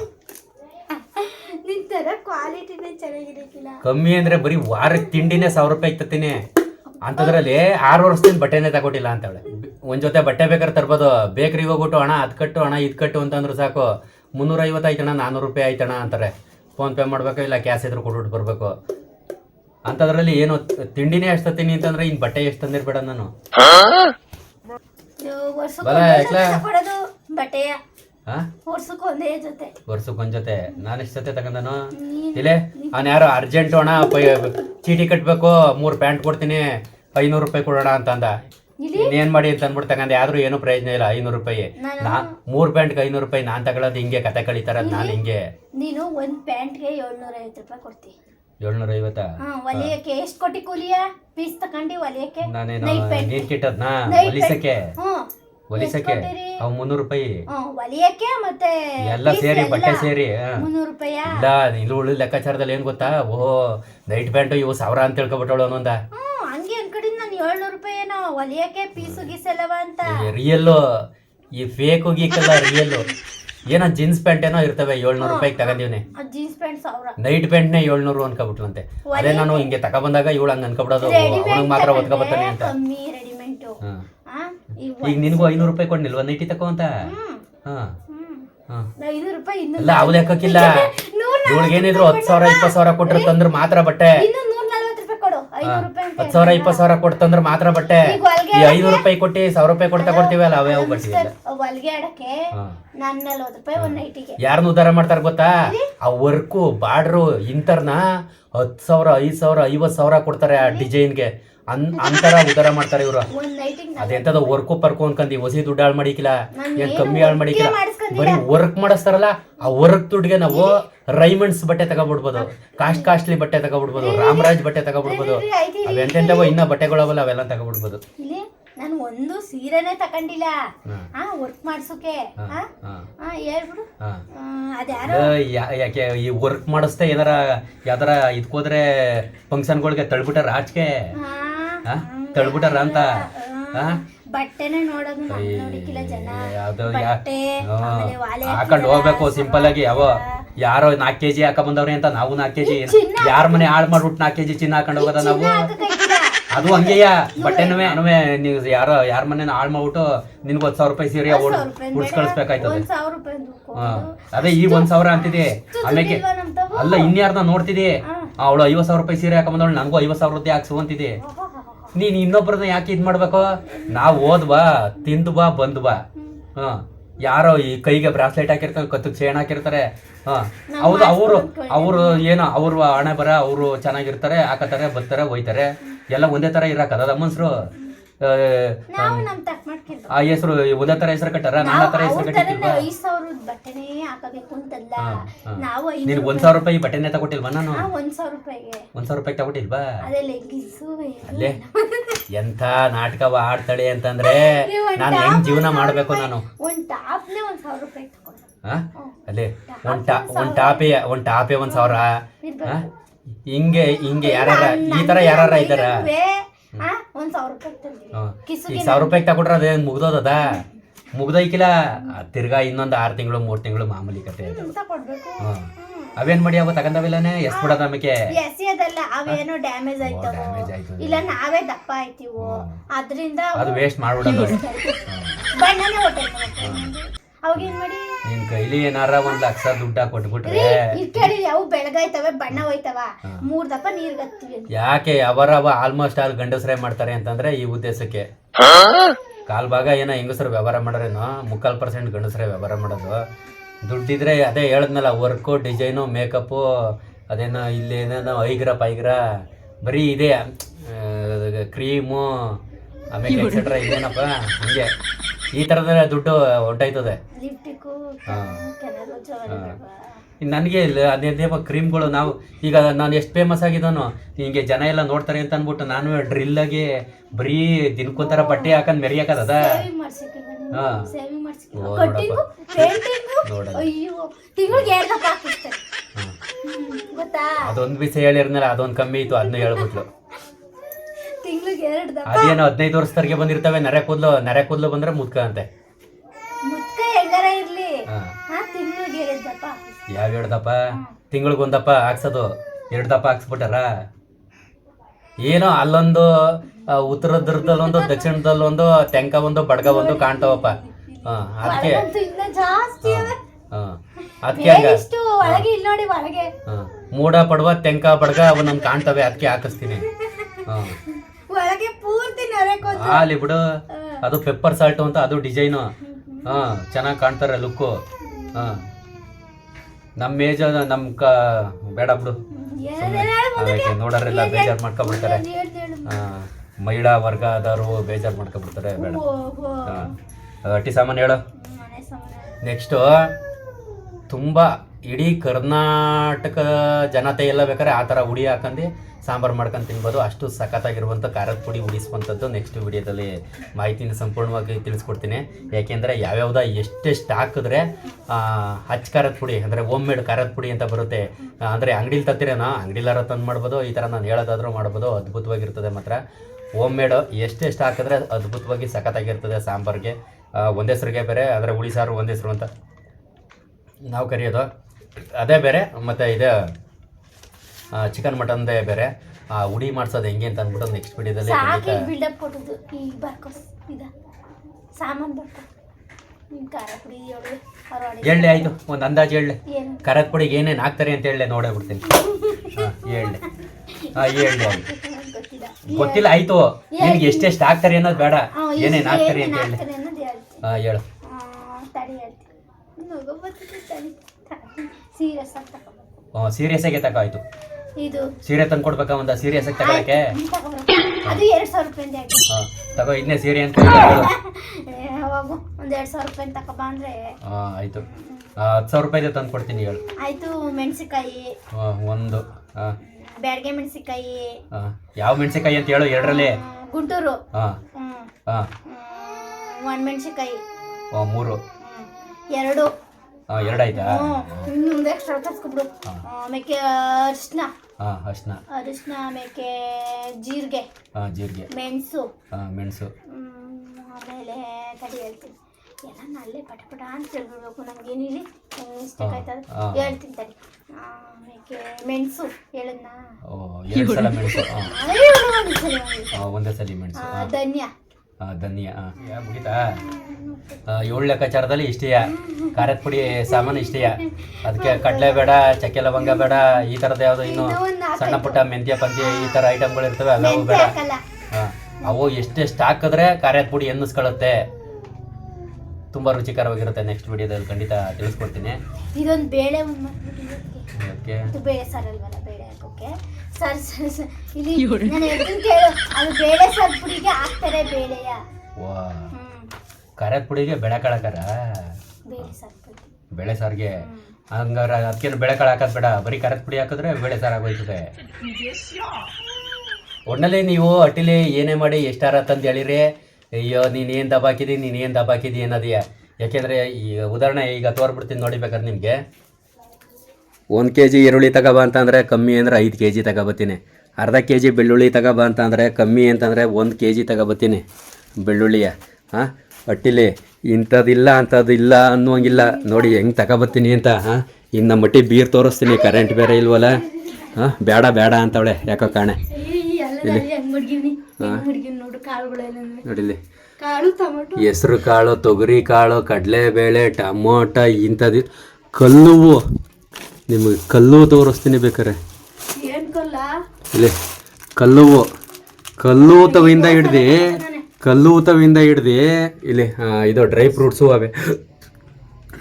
ನಿನ್ ತರ ಕ್ವಾಲಿಟಿನೇ ಚೆನ್ನಾಗಿರಕ್ಕಿಲ್ಲ ಕಮ್ಮಿ ಅಂದ್ರೆ ಬರೀ ವಾರಕ್ಕೆ ತಿಂಡಿನೇ ಸಾವಿರ ರೂಪಾಯಿ ತತ್ತೀನಿ ಅಂತದ್ರಲ್ಲಿ ಆರು ವರ್ಷದಿಂದ ಬಟ್ಟೆನೇ ತಗೊಟ್ಟಿಲ್ಲ ಅಂತ ಹೇಳ. ಒಂದ್ ಜೊತೆ ಬಟ್ಟೆ ಬೇಕಾದ್ರೆ ತರ್ಬೋದು. ಬೇಕ್ರಿ ಹೋಗ್ಬಿಟ್ಟು ಹಣ ಅದ್ ಕಟ್ಟು ಹಣ ಇದ್ ಕಟ್ಟು ಅಂತಂದ್ರೆ ಸಾಕು. ಮುನ್ನೂರ ಐವತ್ತು ಆಯ್ತಣ್ಣ ನಾನ್ನೂರು ರೂಪಾಯಿ ಆಯ್ತಣ್ಣ ಅಂತಾರೆ. ಫೋನ್ ಪೇ ಮಾಡ್ಬೇಕು ಇಲ್ಲ ಕ್ಯಾಶ್ ಇದ್ರು ಕೊಟ್ಬಿಟ್ಟು ಬರ್ಬೇಕು. ಅಂಥದ್ರಲ್ಲಿ ಏನು ತಿಂಡಿನೇ ಎಷ್ಟು ತತ್ತೀನಿ ಅಂತಂದ್ರೆ ಇನ್ ಬಟ್ಟೆ ಎಷ್ಟು ತಂದಿರ್ಬೇಡ ನಾನು. ಒಂದೇ ಜೊತೆ ಕೊಡೋದು ಬಟ್ಟೆಯ. ಹಾ? ವರ್ಷಕ್ಕೆ ಒಂದೇ ಜೊತೆ. ನಾನು ಎಷ್ಟು ಜೊತೆ ತಗೊಂಡನು? ಇಲ್ಲೇ ಅವ್ನು ಯಾರೋ ಅರ್ಜೆಂಟ್ ಅಣ್ಣ ಚೀಟಿ ಕಟ್ಬೇಕು ಮೂರು ಪ್ಯಾಂಟ್ ಕೊಡ್ತೀನಿ ಐನೂರು ರೂಪಾಯಿ ಕೊಡೋಣ ಅಂತ ಅಂದ ಇಲ್ಲಿ? ಇನ್ನೇನ್ ಮಾಡಿ ಅಂತ ಅಂದ್ಬಿಟ್ಟು ತಗೊಂಡೆ ಆದ್ರೂ ಏನು ಪ್ರಯೋಜನ ಇಲ್ಲ ಐನೂರು ರೂಪಾಯಿ. ನಾ ಮೂರ್ ಪ್ಯಾಂಟ್ ಐನೂರು ರೂಪಾಯಿ ನಾನ್ ತಗೊಳ್ಳೋದು ಹಿಂಗೆ ಕತೆ ಕಳಿತಾರ ನಾನು ಹಿಂಗೆ. ನೀನು ಒಂದ್ ಪ್ಯಾಂಟ್ಗೆ ಏಳ್ನೂರ ಐವತ್ತು ರೂಪಾಯಿ ಕೊಡ್ತಿ. ಏಳ್ನೂರ ಐವತ್ತ ಹಾ ಹೊಲಿಯಕ್ಕೆ ಎಷ್ಟ್ ಕೊಟ್ಟಿ ಕೂಲಿಯ? ಪೀಸ್ ತಕೊಂಡಿ ಒಲಿಯಕ್ಕೆ? ನಾನೇನು ಕಿಟ್ಟದ್ನಾ ಹೊಲಿಸಕ್ಕೆ ಹ್ಮ್ ಹೊಲಿಸಕ್ಕೆ ಕೊಟ್ಟಿರಿ? ಅವ್ ಮುನ್ನೂರು ರೂಪಾಯಿ. ಹ್ಮ್ ಹೊಲಿಯಕ್ಕೆ ಮತ್ತೆ ಎಲ್ಲ piece ಸೇರಿ ಎಲ್ಲ ಬಟ್ಟೆ ಸೇರಿ ಹಾ. ಮುನ್ನೂರು ರೂಪಾಯ ಇಲ್ಲ ಇಲ್ಲಿ ಉಳಿದ ಲೆಕ್ಕಾಚಾರದಲ್ಲಿ ಏನ್ ಗೊತ್ತಾ? ಓಹೋ ನೈಟ್ ಪ್ಯಾಂಟು ಇವು ಸಾವಿರ ಅಂತ ತಿಳ್ಕೊಬಿಟ್ಟಳು ಅನ್ನೊಂದ ಹ್ಮ್ ಹಂಗೆ ಅನ್ಕಡಿಂದ ನಾನು ಏಳ್ನೂರು ರೂಪಾಯಿ ಏನೋ ಒಲಿಯಕ್ಕೆ ಪೀಸು ಗೀಸ್ ಎಲ್ಲವ ಅಂತ. ರಿಯಲ್ಲು ಈ ಫೇಕ್ ಗೀಕಲ್ಲ ರಿಯಲ್ಲು ಏನೋ ಜೀನ್ಸ್ ಪ್ಯಾಂಟ್ ಏನೋ ಇರ್ತವೆ ಏಳ್ನೂರು ರೂಪಾಯಿ ತಗೊಂಡಿವ್ನಿ. ಜೀನ್ಸ್ ಪ್ಯಾಂಟ್ ಸಾವಿರ. ನೈಟ್ ಪ್ಯಾಂಟ್ನೇ ಏಳ್ನೂರು ಅನ್ಕೊಬಿಟ್ಲಂತೆ ಅದೇ ನಾನು ಹಿಂಗೆ ತಗೊಬಂದಾಗ ಇವಳು ಹಂಗೆ ಅನ್ಕೊಬಿಡೋದು ಅವನಿಗೆ ಮಾತ್ರ ಒದ್ಕೊಬತ್ತಾನೆ ಅಂತ. ಈಗ ನಿನಗೂ ಐನೂರು ರೂಪಾಯಿ ಕೊಡ್ನಿಲ್ವಾ ನೈಟಿ ತಕೋ ಅಂತ? ಅಲ್ಲ ಅವ್ಳು ಲೆಕ್ಕಕ್ಕಿಲ್ಲ (laughs) ನೂರ ಇವಳಿಗೇನಿದ್ರು ಹತ್ತು ಸಾವಿರ ಇಪ್ಪತ್ತು ಸಾವಿರ ಕೊಟ್ಟರೆ ತಂದ್ರೆ ಮಾತ್ರ ಬಟ್ಟೆ. ಹತ್ತು ಸಾವಿರ ಇಪ್ಪತ್ತು ಸಾವಿರ ಕೊಡ್ತಂದ್ರೆ ಮಾತ್ರ ಬಟ್ಟೆ ಈ ಐನೂರು ರೂಪಾಯಿ ಕೊಟ್ಟು ಸಾವಿರ ರೂಪಾಯಿ ಕೊಡ್ತಾ ಕೊಡ್ತೀವಲ್ಲ ಅವೇ ಅವು ಬಟ್ಟೆ ಇಲ್ಲ ಹೊಲ್ಗೆ ಆಡಕ್ಕೆ ಹಾ. ನಲ್ವತ್ತು ರೂಪಾಯಿ ಒಂದ್ ನೈಟಿಗೆ ಯಾರನ್ನ ಉದ್ಧಾರ ಮಾಡ್ತಾರೆ ಗೊತ್ತಾ? ಆ ವರ್ಕು ಬಾಡ್ರು ಇಂಥರ್ನ ಹತ್ತು ಸಾವಿರ ಐದು ಸಾವಿರ ಐವತ್ತು ಸಾವಿರ ಕೊಡ್ತಾರೆ ಆ ಡಿಸೈನ್ಗೆ ಅನ್ ಅಂತರ ಉದಾರ ಮಾಡ್ತಾರೆ ಇವರು. ಅದೆಂತದ ವರ್ಕು ಪರ್ಕು ಅನ್ಕಂದಿ ಹೊಸಿ ದುಡ್ಡು ಹಾಳು ಮಾಡಿಕಿಲ್ಲ ಏನ್ ಕಮ್ಮಿ ಹಾಳು ಮಾಡಿಕಿಲ್ಲ ಬರೀ ವರ್ಕ್ ಮಾಡಿಸ್ತಾರಲ್ಲ ಆ ವರ್ಕ್ ದುಡ್ಡಿಗೆ ನಾವು ರೈಮಂಡ್ಸ್ ಬಟ್ಟೆ ತಗೊಬಿಡ್ಬೋದು ಕಾಸ್ಟ್ ಕಾಸ್ಟ್ಲಿ ಬಟ್ಟೆ ತಗೊಬಿಡ್ಬೋದು ರಾಮರಾಜ್ ಬಟ್ಟೆ ತಗೊಬಿಡ್ಬೋದು. ಅವೆಂತೆಂತವೋ ಇನ್ನ ಬಟ್ಟೆಗಳವಲ್ಲ ಅವೆಲ್ಲ ತಗೊಬಿಡ್ಬೋದು. ನಾನು ಒಂದು ಸೀರೆನೇ ತಕೊಂಡಿಲ್ಲ. ಹಾ. ವರ್ಕ್ ಮಾಡ್ಸೋಕೆ. ಹೇಳ್ಬಿಡು. ಯಾಕೆ ಈ ವರ್ಕ್ ಮಾಡಿಸ್ದೆ ಏನಾರ ಯಾವ್ದಾರ ಇದ್ಕೋದ್ರೆ ಫಂಕ್ಷನ್ಗಳಿಗೆ ತಳ್ಬಿಟ್ಟಾರ ಆಚೆಗೆ? ತಳ್ಬಿಟ್ಟಾರ ಅಂತ? ಬಟ್ಟೆನೇ ಹಾಕೊಂಡ್ ಹೋಗ್ಬೇಕು ಸಿಂಪಲ್ ಆಗಿ. ಯಾವ ಯಾರೋ ನಾಲ್ಕು ಕೆಜಿ ಹಾಕ ಬಂದವ್ರಿ ಅಂತ ನಾವು ನಾಲ್ಕು ಕೆಜಿ ಯಾರ ಮನೆ ಹಾಳು ಮಾಡ್ಬಿಟ್ಟು ನಾಕ್ ಕೆಜಿ ಚಿನ್ನ ಹಾಕೊಂಡು ಹೋಗೋದ ನಾವು. ಅದು ಹಂಗೆಯ? ಬಟ್ಟೆನುವೆ ಅನುವೆ ನೀವು ಯಾರೋ ಯಾರ ಮನೆ ಹಾಳು ಮಾಡ್ಬಿಟ್ಟು ನಿನ್ಗೆ ಒಂದ್ ಸಾವಿರ ರೂಪಾಯಿ ಸೀರೆ ಉಡ್ಸ್ ಕಳಿಸ್ಬೇಕಾಯ್ತದೆ ಹಾ. ಅದೇ ಈ ಒಂದ್ ಸಾವಿರ ಅಂತಿದೆ. ಆಮೇಲೆ? ಅಲ್ಲ ಇನ್ಯಾರ್ದ ನೋಡ್ತಿದಿ. ಅವಳು ಐವತ್ ಸಾವಿರ ರೂಪಾಯಿ ಸೀರೆ ಹಾಕೊಂಬಂದವಳು ನನಗೂ ಐವತ್ ಸಾವಿರ ರೂಪಾಯಿ ಹಾಕ್ಸು ಅಂತಿದೆ. ನೀನ್ ಇನ್ನೊಬ್ಬರನ್ನ ಯಾಕೆ ಇದು ಮಾಡ್ಬೇಕು? ನಾವು ಓದ್ ಬಾ ತಿಂದು ಬಾ ಬಂದ್ ಬಾ ಹಾಂ. ಯಾರೋ ಈ ಕೈಗೆ ಬ್ರಾಸ್ಲೆಟ್ ಹಾಕಿರ್ತಾರೆ ಕತ್ತು ಚೇಣ್ ಹಾಕಿರ್ತಾರೆ. ಹಾಂ. ಹೌದು ಅವರು ಅವರು ಏನೋ ಅವ್ರ ಹಣೆ ಬರ ಅವರು ಚೆನ್ನಾಗಿರ್ತಾರೆ ಹಾಕತಾರೆ ಬರ್ತಾರೆ ಹೋಯ್ತಾರೆ. ಎಲ್ಲ ಒಂದೇ ತರ ಇರಕದ ಮನ್ಸರು ಆ ಹೆಸರು ಒಂದೇ ತರ ಹೆಸರು ಕಟ್ಟಾರ? ನಾನಾ ತರ ಹೆಸರು ಕಟ್ಟಿಲ್ವಾ? ಐದ್ ಸಾವಿರದ ಬಟ್ಟೆನೇ ಹಾಕಬೇಕು ಅಂತಲ್ಲ. ನಾವು ಒಂದ್ ಸಾವಿರ ರೂಪಾಯಿ ಬಟ್ಟೆನೆ ತಗೊಟ್ಟಿಲ್ವಾ ನಾನು? ಒಂದ್ ಸಾವಿರ ರೂಪಾಯಿಗೆ. ಒಂದ್ ಸಾವಿರ ರೂಪಾಯಿ ತಗೊಟ್ಟಿಲ್ವಾ? ಅಲ್ಲೇ ಎಂತ ನಾಟಕವ ಆಡ್ತಾಳೆ ಅಂತಂದ್ರೆ ನಾನು ಹೆಂಗ್ ಜೀವನ ಮಾಡ್ಬೇಕು ನಾನು? ಒಂದ್ ಟಾಪ್ನೇ ಒಂದ್ ಸಾವಿರ ರೂಪಾಯಿ? ಅಲ್ಲೇ ಒಂದ್ ಟಾ ಒಂದ್ ಟಾಪೆ ಒಂದ್ ಟಾಪೆ ಒಂದ್ ಸಾವಿರ? ಹಿಂಗೆ ಹಿಂಗೆ ಯಾರ ಈ ತರ ಯಾರ ಇದ್ದಾರ? ಈಗ ಸಾವಿರ ರೂಪಾಯಿ ತಗೊಟ್ರೆ ಅದೇ ಮುಗ್ದೋದದ? ಮುಗ್ದೈಕಿಲ್ಲ ತಿರ್ಗಾ ಇನ್ನೊಂದು ಆರು ತಿಂಗಳು ಮೂರು ತಿಂಗಳು ಮಾಮೂಲಿ ಕತೆ. ಅವೇನ್ ಮಾಡಿ ಅವ ತಗೊಂಡವಿಲ್ಲನೆ ಎಷ್ಟ್ ಬಿಡೋದ ನಮಗೆ? ಎಸಿ ಅವೇನೋ ಡ್ಯಾಮೇಜ್ ಆಯ್ತವ. ಇಲ್ಲ ನಾವೇ ದಪ್ಪ ಆಯ್ತೀವೋ. ಅದರಿಂದ ಅದು ವೇಸ್ಟ್ ಮಾಡ್ಬಿಡೋದು. (laughs) ಅವಾಗ ಏನ್ ಮಾಡಿ? ನಿನ್ ಕೈಲಿ ಏನಾರ ಒಂದ್ ಲಕ್ಷ ದುಡ್ಡ ಕೊಟ್ಬಿಟ್ರೆ ಕೇಳಿ ಯಾವ ಬೆಳಗಾಯ್ತವೆ ಬಣ್ಣ ಹೋಯ್ತವ. ಮೂರ್ ದಪ್ಪ ನೀರ್ ಗತ್ತೀವಿ ಯಾಕೆ ಅವರವ ಆಲ್ಮೋಸ್ಟ್ ಆಲ್ ಗಂಡಸರೇ ಮಾಡ್ತಾರೆ ಅಂತಂದ್ರೆ ಈ ಉದ್ದೇಶಕ್ಕೆ. ಕಾಲ್ ಭಾಗ ಏನೋ ಹೆಂಗಸರು ವ್ಯವಹಾರ ಮಾಡೋರೇನೋ ಮುಕ್ಕಾಲ್ ಪರ್ಸೆಂಟ್ ಗಂಡಸರೇ ವ್ಯವಹಾರ ಮಾಡೋದು. ದುಡ್ಡಿದ್ರೆ ಅದೇ ಹೇಳದ್ನಲ್ಲ ವರ್ಕು ಡಿಸೈನು ಮೇಕಪ್ಪು ಅದೇನೋ ಇಲ್ಲಿ ಏನೇನೋ ಐಗ್ರ ಪೈಗ್ರ ಬರೀ ಇದೆ ಕ್ರೀಮು ಆಮೇಲೆ ಎಕ್ಸೆಟ್ರಾ ಇದೇನಪ್ಪ? ಹಂಗೆ. ಈ ಥರದ ದುಡ್ಡು ಹೊಂಟಾಯ್ತದೆ. ನನಗೆ ಇಲ್ಲ ಅದೇ ಕ್ರೀಮ್ಗಳು ನಾವು ಈಗ ನಾನು ಎಷ್ಟು ಫೇಮಸ್ ಆಗಿದ್ದಾನೋ ಹಿಂಗೆ ಜನ ಎಲ್ಲ ನೋಡ್ತಾರೆ ಅಂತ ಅಂದ್ಬಿಟ್ಟು ನಾನು ಡ್ರಿಲ್ಲಾಗಿ ಬರೀ ದಿನಕ್ಕೊಂಥರ ಬಟ್ಟೆ ಹಾಕೊಂಡು ಮೆರಿಯಾಕದ ಅದೊಂದು ಬಿಸಿ ಹೇಳಿರ್ನಲ್ಲ ಅದೊಂದು ಕಮ್ಮಿ ಇತ್ತು ಅದನ್ನ ಹೇಳ್ಬಿಟ್ಲು. ಎರಡು ದಪ್ಪ. ಅದೇನೋ ಹದಿನೈದು ವರ್ಷದವರೆಗೆ ಬಂದಿರ್ತವೆ ನರೆ ಕೂದಲು ನರೆ ಕೂದಲು ಬಂದ್ರೆ ಮುದ್ಕ ಅಂತೆ. ಮುದ್ಕ ಹೆಂಗಾರ ಇರ್ಲಿ? ಹಾ. ಹಾ ತಿಂಗಳಿಗೆ ಎರಡು ದಪ್ಪ. ಯಾವ ಎರಡು ದಪ್ಪ? ತಿಂಗಳಿಗೊಂದಪ್ಪ ಹಾಕ್ಸೋದು. ಎರಡು ದಪ್ಪ ಹಾಕ್ಸ್ಬಿಟ್ಟಾರ? ಏನೋ ಅಲ್ಲೊಂದು ಆ, ಉತ್ತರದಲ್ಲೊಂದು ದಕ್ಷಿಣದಲ್ಲೊಂದು ತೆಂಕ ಒಂದು ಬಡ್ಗ ಒಂದು ಕಾಣ್ತಾವಪ್ಪ. ಹಾ ಅದಕ್ಕೆ ಒಳಗಂತೂ ಇನ್ನ ಜಾಸ್ತಿ ಅವೆ. ಹಾ ಅದಕ್ಕೆ ಹಂಗ? ಇಷ್ಟು ಒಳಗೆ ಇಲ್ಲಿ ನೋಡಿ ಒಳಗೆ. ಹಾ. ಮೂಡ ಪಡ್ವ ತೆಂಕ ಬಡ್ಗ ಅವು ನಮ್ ಕಾಣ್ತವೆ ಅದಕ್ಕೆ ಹಾಕಿಸ್ತೀನಿ. ಹಾ. ಅಲ್ಲಿ ಬಿಡು. ಅದು ಪೆಪ್ಪರ್ ಸಾಲ್ಟ್ ಅಂತ ಅದು ಡಿಸೈನು ಹಾ ಚೆನ್ನಾಗಿ ಕಾಣ್ತಾರೆ ಲುಕ್ಕು ಹಾ. ನಮ್ಮ ಏಜ್ ನಮ್ ಕ ಬೇಡ ಬಿಡು. ಅದಕ್ಕೆ ನೋಡೋರೆಲ್ಲ ಬೇಜಾರು ಮಾಡ್ಕೊಬಿಡ್ತಾರೆ. ಹಾ ಮಹಿಳಾ ವರ್ಗ ಆದವರು ಬೇಜಾರು ಮಾಡ್ಕೊಬಿಡ್ತಾರೆ ಬೇಡ. ಹಾ. ಅಟ್ಟಿ ಸಾಮಾನು ಹೇಳು. ನೆಕ್ಸ್ಟು ತುಂಬ ಇಡೀ ಕರ್ನಾಟಕ ಜನತೆ ಎಲ್ಲ ಬೇಕಾದ್ರೆ ಆ ಥರ ಉಡಿ ಹಾಕೊಂಡು ಸಾಂಬಾರು ಮಾಡ್ಕೊಂಡು ತಿನ್ಬೋದು. ಅಷ್ಟು ಸಖತ್ತಾಗಿರುವಂಥ ಖಾರದ ಪುಡಿ ಉಡಿಸುವಂಥದ್ದು ನೆಕ್ಸ್ಟ್ ವಿಡಿಯೋದಲ್ಲಿ ಮಾಹಿತಿನ ಸಂಪೂರ್ಣವಾಗಿ ತಿಳಿಸ್ಕೊಡ್ತೀನಿ. ಯಾಕೆಂದರೆ ಯಾವ್ಯಾವ್ದ ಎಷ್ಟೆಷ್ಟು ಹಾಕಿದ್ರೆ ಹಚ್ಚ ಹಚ್ ಖಾರದ ಪುಡಿ, ಅಂದರೆ ಓಮ್ ಮೇಡ್ ಖಾರದ ಪುಡಿ ಅಂತ ಬರುತ್ತೆ. ಅಂದರೆ ಅಂಗಡಿಲಿ ತತ್ತಿರೇನೋ ಅಂಗಡಿಲಾರ ತಂದು ಮಾಡ್ಬೋದು, ಈ ಥರ ನಾನು ಹೇಳೋದಾದ್ರೂ ಮಾಡ್ಬೋದು, ಅದ್ಭುತವಾಗಿರ್ತದೆ ಮಾತ್ರ. ಓಮ್ ಮೇಡ್ ಎಷ್ಟೆಷ್ಟು ಹಾಕಿದ್ರೆ ಅದ್ಭುತವಾಗಿ ಸಖತ್ತಾಗಿರ್ತದೆ ಸಾಂಬಾರಿಗೆ. ಒಂದೇ ಹೆಸ್ರಿಗೆ ಬೇರೆ ಅಂದರೆ ಉಳಿಸಾರು ಸಾರು ಒಂದೇ ಹೆಸರು ಅಂತ. ನಾವು ಕರೆಯೋದು. ಅದೇ ಬೇರೆ ಮತ್ತು ಇದೆ ಚಿಕನ್ ಮಟನ್ದೇ ಬೇರೆ. ಆ ಉಡಿ ಮಾಡ್ಸೋದು ಹೆಂಗೆ ಅಂತ ಅಂದ್ಬಿಟ್ಟು ನೆಕ್ಸ್ಟ್ ವಿಡಿಯೋದಲ್ಲಿ ಸಾಕಿ ಬಿಲ್ಡಪ್ ಕೊಟ್ಟದ್ದು ಈಗ ಬರ್ಕೋ ಇದ ಸಾಮಾನು ಬರ್ಕೋ ನಿಮ್ ಖಾರ ಪುಡಿ ಹೇಳಿ ಆಯ್ತು ಹೇಳಿ ಆಯಿತು ಒಂದು ಅಂದಾಜು ಹೇಳಿ ಖಾರದ ಪುಡಿಗೆ ಏನೇನು ಹಾಕ್ತಾರೆ ಅಂತ ಹೇಳಿ ನೋಡೇ ಬಿಡ್ತೀನಿ. ಹೇಳಿ ಹಾಂ ಹೇಳಿ ಆಯ್ತು. ಗೊತ್ತಿಲ್ಲ. ಆಯ್ತು. ನಿನ್ಗೆ ಎಷ್ಟೆಷ್ಟು ಹಾಕ್ತಾರೆ ಅನ್ನೋದು ಬೇಡ. ಏನೇನು ಹಾಕ್ತಾರೆ ಅಂತ ಹೇಳಿ. ಹಾಂ ಹೇಳು. ಸೀರಿಯಸ್ ಆಗಿ ಹ್ಞೂ ಸೀರಿಯಸ್ಸಾಗೆ ತಗೋ ಆಯಿತು ಇದು ಸೀರೆ ತಂದು ಕೊಡ್ಬೇಕಾ ಒಂದು ಸೀರಿಯಸ್ ಆಗಿ ತಗೊಳಕ್ಕೆ? ಅದು ಎರಡು ಸಾವಿರ ರೂಪಾಯಿ ಆಯ್ತು. ಹಾಂ ತಗೋ ಇದನ್ನೇ ಸೀರೆ ಅಂತ ಯಾವಾಗ ಒಂದು ಎರಡು ಸಾವಿರ ರೂಪಾಯಿ ತಗೊಬ ಅಂದ್ರೆ. ಹಾಂ ಆಯಿತು. ಹತ್ತು ಸಾವಿರ ರೂಪಾಯಿದು ತಂದು ಕೊಡ್ತೀನಿ ಹೇಳು. ಆಯ್ತು ಮೆಣಸಿಕಾಯಿ ಹಾಂ ಒಂದು ಹಾಂ. ಬ್ಯಾಡಗೆ ಮೆಣಸಿಕಾಯಿ ಹಾಂ ಯಾವ ಮೆಣಸಿಕಾಯಿ ಅಂತ ಹೇಳು ಎರಡರಲ್ಲಿ. ಗುಂಟೂರು. ಹಾಂ ಹಾಂ. ಒಂದು ಮೆಣಸಿಕಾಯಿ ಮೂರು. ಎರಡು. ಎರಡಾಯ್ತಾ? ಇನ್ನೊಂದು ಎಕ್ಸ್ಟ್ರಾ ತರ್ಸ್ಕೊಬಿಡು. ಆಮೇಲೆ ಅರಿಶಿನ. ಹಾಂ ಅರ್ಶಿನ. ಅರಿಶಿನ ಆಮೇಲೆ ಜೀರಿಗೆ. ಹಾಂ ಜೀರಿಗೆ. ಮೆಣಸು. ಹಾಂ ಮೆಣಸು. ಆಮೇಲೆ ತಡಿ ಹೇಳ್ತೀನಿ. ಎಲ್ಲ ಅಲ್ಲೇ ಪಟ ಪಟ ಅಂತ ಹೇಳ್ಬಿಡ್ಬೇಕು ನಮ್ಗೇನಿಲ್ಲಿ ಮಿಸ್ಟೇಕ್ ಆಯ್ತದ. ಹೇಳ್ತೀನಿ ತಡಿ. ಆಮೇಲೆ ಮೆಣಸು. ಹೇಳಿದ್ನಾ? ಓ ಎರಡು ಸಲ ಮೆಣಸು. ಹಾಂ. ಒಂದೇ ಸಲ ಮೆಣಸು. ಧನ್ಯ. ಧನ್ಯ ಮುಗಿತಾ? ಏಳು ಲೆಕ್ಕಾಚಾರದಲ್ಲಿ ಇಷ್ಟೆಯ. ಖಾರದ ಪುಡಿ ಸಾಮಾನು ಇಷ್ಟೇಯ. ಅದಕ್ಕೆ ಕಡಲೆ ಬೇಡ ಚಕ್ಕೆ ಲವಂಗ ಬೇಡ ಈ ಥರದ ಯಾವುದು ಇನ್ನು ಸಣ್ಣ ಪುಟ್ಟ ಮೆಂತ್ಯ ಪಂದ್ಯ ಈ ಥರ ಐಟಮ್ಗಳು ಇರ್ತವೆ ಅವೆಲ್ಲವೂ ಮೆಂತ್ಯ ಬೇಡ ಅವು ಎಷ್ಟೆಷ್ಟು ಹಾಕಿದ್ರೆ ಖಾರದ ಪುಡಿ ಎನ್ನಿಸ್ಕೊಳ್ಳುತ್ತೆ. ತುಂಬ ರುಚಿಕರವಾಗಿರುತ್ತೆ ನೆಕ್ಸ್ಟ್ ವಿಡಿಯೋದಲ್ಲಿ ಖಂಡಿತ ತಿಳಿಸ್ಕೊಡ್ತೀನಿ. ಇದೊಂದು ಬೇಳೆ. ಓಕೆ. ಬೇಳೆ ಸಾರು ಬೇಳೆ ಹಾಕೋಕೆ ಸರ್ ಸರಿ ಸರಿ. ಇಲ್ಲಿ ನಾನು ಹೇಳ್ತೀನಿ ಕೇಳು. ಅದು ಬೇಳೆ ಸಾರು ಪುಡಿಗೆ ಹಾಕ್ತಾರೆ ಬೇಳೆಯ. ವಾ. ಹ್ಮ್. ಖಾರದ ಪುಡಿಗೆ ಬೆಳೆ ಕಳಕರ? ಬೇಳೆ ಸಾರು ಪುಡಿ. ಬೆಳೆ ಸಾರಿಗೆ? ಹಂಗಾರೆ ಅದಕ್ಕೇನು ಬೆಳೆ ಕಾಳು ಹಾಕೋದು ಬೇಡ. ಬರೀ ಖಾರದ ಪುಡಿ ಹಾಕಿದ್ರೆ ಬೆಳೆ ಸಾರು ಆಗೋಯ್ತದೆ. ಒಟ್ನಲ್ಲಿ ನೀವು ಅಟ್ಟಿಲಿ ಏನೇ ಮಾಡಿ ಎಷ್ಟಾರ ತಂದು ಹೇಳಿರಿ. ಅಯ್ಯೋ ನೀನು ಏನು ದಬ್ಬಾಕಿದಿ ಹಾಕಿದಿ ನೀನು ಏನು ದಬ ಹಾಕಿದಿ ಅನ್ನೋದೀಯ? ಯಾಕೆಂದರೆ ಈಗ ಉದಾಹರಣೆ ಈಗ ತೋರ್ಬಿಡ್ತೀನಿ ನೋಡಿಬೇಕಾದ್ರೆ ನಿಮಗೆ. ಒಂದು ಕೆ ಜಿ ಈರುಳ್ಳಿ ತಗೋಬ ಅಂತಂದರೆ ಕಮ್ಮಿ ಅಂದರೆ ಐದು ಕೆ ಜಿ ತಗೋಬತ್ತೀನಿ ಅರ್ಧ ಕೆ ಜಿ ಬೆಳ್ಳುಳ್ಳಿ ತಗೋಬ ಅಂತಂದರೆ ಕಮ್ಮಿ ಅಂತಂದರೆ ಒಂದು ಕೆ ಜಿ ತಗೋಬತ್ತೀನಿ ಬೆಳ್ಳುಳ್ಳಿಯ ಹಾಂ? ಅಟ್ಟಿಲಿ ಇಂಥದ್ದಿಲ್ಲ ಅಂಥದ್ದಿಲ್ಲ ಅನ್ನುವಂಗಿಲ್ಲ. ನೋಡಿ ಹೆಂಗೆ ತಗೋಬತ್ತೀನಿ ಅಂತ ಹಾಂ? ಇನ್ನು ನಮ್ಮ ಮಟ್ಟಿ ಬೀರ್ ತೋರಿಸ್ತೀನಿ ಕರೆಂಟ್ ಬೇರೆ ಇಲ್ವಲ್ಲ? ಹಾಂ? ಬೇಡ ಬೇಡ ಅಂತವಳೆ ಯಾಕೋ ಕಾಣೆ. ಇಲ್ಲಿ. ಹೆಂಗ್ ಮಡ್ಗಿವ್ನಿ ಹೆಂಗ್ ನೋಡು ಕಾಳುಗಳೆಲ್ಲ ನೋಡಿಲ್ಲಿ ಕಾಳು ಟೊಮೊಟೊ. ಹೆಸ್ರು ಕಾಳು ತೊಗರಿ ಕಾಳು ಕಡಲೆಬೇಳೆ ಟಮೋಟ ಇಂಥದ್ದು ಕಲ್ಲುವು. ನಿಮಗೆ ಕಲ್ಲು ತೋರಿಸ್ತೀನಿ ಬೇಕಾರೆ. ಇಲ್ಲೇ ಕೊಲ್ಲ? ಕಲ್ಲು ತವಿಂದ ಹಿಡ್ದು ಕಲ್ಲು ತವಿಂದ ಹಿಡ್ದು ಇಲ್ಲಿ ಇದು ಡ್ರೈ ಫ್ರೂಟ್ಸು ಅವೆ.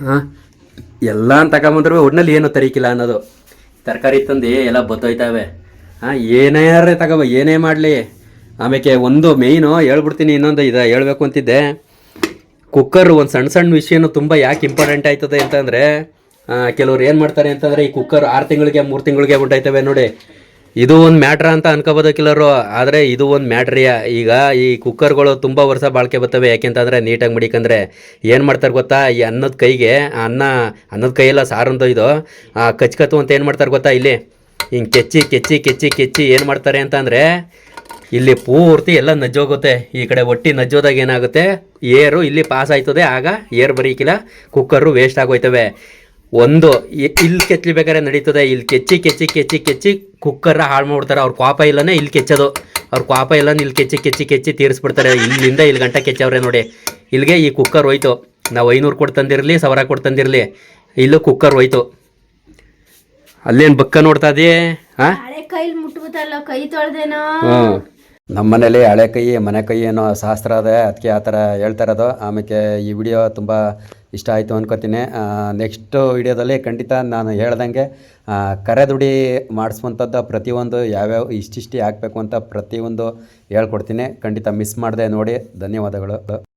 ಹಾಂ ಎಲ್ಲ ತಗೊಂಬಂದ್ರು ಒಟ್ನಲ್ಲಿ ಏನು ತರೀಕಿಲ್ಲ ಅನ್ನೋದು. ತರಕಾರಿ ತಂದು ಎಲ್ಲ ಬತ್ತೋಯ್ತಾವೆ. ಹಾಂ ಏನಾರೇ ತಗೋ ಏನೇ ಮಾಡಲಿ. ಆಮೇಲೆ ಒಂದು ಮೇಯ್ನು ಹೇಳ್ಬಿಡ್ತೀನಿ ಇನ್ನೊಂದು ಇದು ಹೇಳ್ಬೇಕು ಅಂತಿದ್ದೆ. ಕುಕ್ಕರ್ ಒಂದು ಸಣ್ಣ ಸಣ್ಣ ವಿಷಯನೂ ತುಂಬ ಯಾಕೆ ಇಂಪಾರ್ಟೆಂಟ್ ಆಯ್ತದೆ ಅಂತಂದರೆ ಕೆಲವ್ರು ಏನು ಮಾಡ್ತಾರೆ ಅಂತಂದರೆ ಈ ಕುಕ್ಕರ್ ಆರು ತಿಂಗಳಿಗೆ, ಮೂರು ತಿಂಗಳಿಗೆ ಉಂಟಾಯ್ತವೆ ನೋಡಿ. ಇದು ಒಂದು ಮ್ಯಾಟ್ರ ಅಂತ ಅನ್ಕೋಬೋದು ಕೆಲವರು ಆದರೆ ಇದು ಒಂದು ಮ್ಯಾಟ್ರಿಯ ಈಗ ಈ ಕುಕ್ಕರ್ಗಳು ತುಂಬ ವರ್ಷ ಬಾಳಿಕೆ ಬರ್ತವೆ. ಯಾಕೆಂತಂದರೆ ನೀಟಾಗಿ ಮಡಿಕಂದ್ರೆ ಏನು ಮಾಡ್ತಾರೆ ಗೊತ್ತಾ? ಈ ಅನ್ನದ ಕೈಗೆ ಅನ್ನ, ಅನ್ನದ ಕೈಯೆಲ್ಲ ಸಾರಂದು ಇದು ಕಚ್ಕತ್ತು ಅಂತ ಏನು ಮಾಡ್ತಾರೆ ಗೊತ್ತಾ ಇಲ್ಲಿ? ಹಿಂಗೆ ಕೆಚ್ಚಿ ಕೆಚ್ಚಿ ಕೆಚ್ಚಿ ಕೆಚ್ಚಿ ಏನು ಮಾಡ್ತಾರೆ ಅಂತಂದರೆ ಇಲ್ಲಿ ಪೂರ್ತಿ ಎಲ್ಲ ನಜ್ಜೋಗುತ್ತೆ. ಈ ಕಡೆ ಒಟ್ಟಿ ನಜ್ಜೋದಾಗ ಏನಾಗುತ್ತೆ? ಏರು ಇಲ್ಲಿ ಪಾಸ್ ಆಯ್ತದೆ. ಆಗ ಏರ್ ಬರೀಕಿಲ್ಲ ಕುಕ್ಕರು ವೇಸ್ಟ್ ಆಗೋಯ್ತವೆ. ಒಂದು ಇಲ್ಲಿ ಕೆಚ್ಚಬೇಕಾದ್ರೆ ನಡೀತದೆ. ಇಲ್ಲಿ ಕೆಚ್ಚಿ ಕೆಚ್ಚಿ ಕೆಚ್ಚಿ ಕೆಚ್ಚಿ ಕುಕ್ಕರ್ ಹಾಳು ಮಾಡ್ಬಿಡ್ತಾರೆ. ಅವ್ರ ಕೋಪ ಇಲ್ಲನೇ ಇಲ್ಲಿ ಕೆಚ್ಚೋದು. ಅವ್ರ ಕೋಪ ಇಲ್ಲ ಇಲ್ಲಿ ಕೆಚ್ಚಿ ಕೆಚ್ಚಿ ಕೆಚ್ಚಿ ತೀರಿಸ್ಬಿಡ್ತಾರೆ. ಇಲ್ಲಿಂದ ಇಲ್ಲಿ ಗಂಟ ಕೆಚ್ಚವ್ರೆ ನೋಡಿ. ಇಲ್ಲಿಗೆ ಈ ಕುಕ್ಕರ್ ಹೋಯ್ತು. ನಾವು ಐನೂರು ಕೊಟ್ಟು ತಂದಿರಲಿ ಸಾವಿರ ಕೊಟ್ಟು ತಂದಿರಲಿ. ಇಲ್ಲೂ ಕುಕ್ಕರ್ ಹೋಯ್ತು. ಅಲ್ಲೇನು ಬಕ್ಕ ನೋಡ್ತಾ ಇದೆಯೇ? ಹಾಂ. ನಮ್ಮ ಮನೇಲಿ ಹಳೆ ಕೈ ಮನೆ ಕೈ ಏನೋ ಶಾಸ್ತ್ರ ಅದೇ. ಅದಕ್ಕೆ ಆ ಥರ ಹೇಳ್ತಾ ಇರೋದು. ಆಮೇಲೆ ಈ ವಿಡಿಯೋ ತುಂಬ ಇಷ್ಟ ಆಯಿತು ಅನ್ಕೋತೀನಿ. ನೆಕ್ಸ್ಟ್ ವಿಡಿಯೋದಲ್ಲಿ ಖಂಡಿತ ನಾನು ಹೇಳ್ದಂಗೆ ಕರೆದುಡಿ ಮಾಡಿಸುವಂಥದ್ದು ಪ್ರತಿಯೊಂದು ಯಾವ್ಯಾವ ಇಷ್ಟಿಷ್ಟು ಹಾಕಬೇಕು ಅಂತ ಪ್ರತಿಯೊಂದು ಹೇಳ್ಕೊಡ್ತೀನಿ. ಖಂಡಿತ ಮಿಸ್ ಮಾಡದೆ ನೋಡಿ. ಧನ್ಯವಾದಗಳು.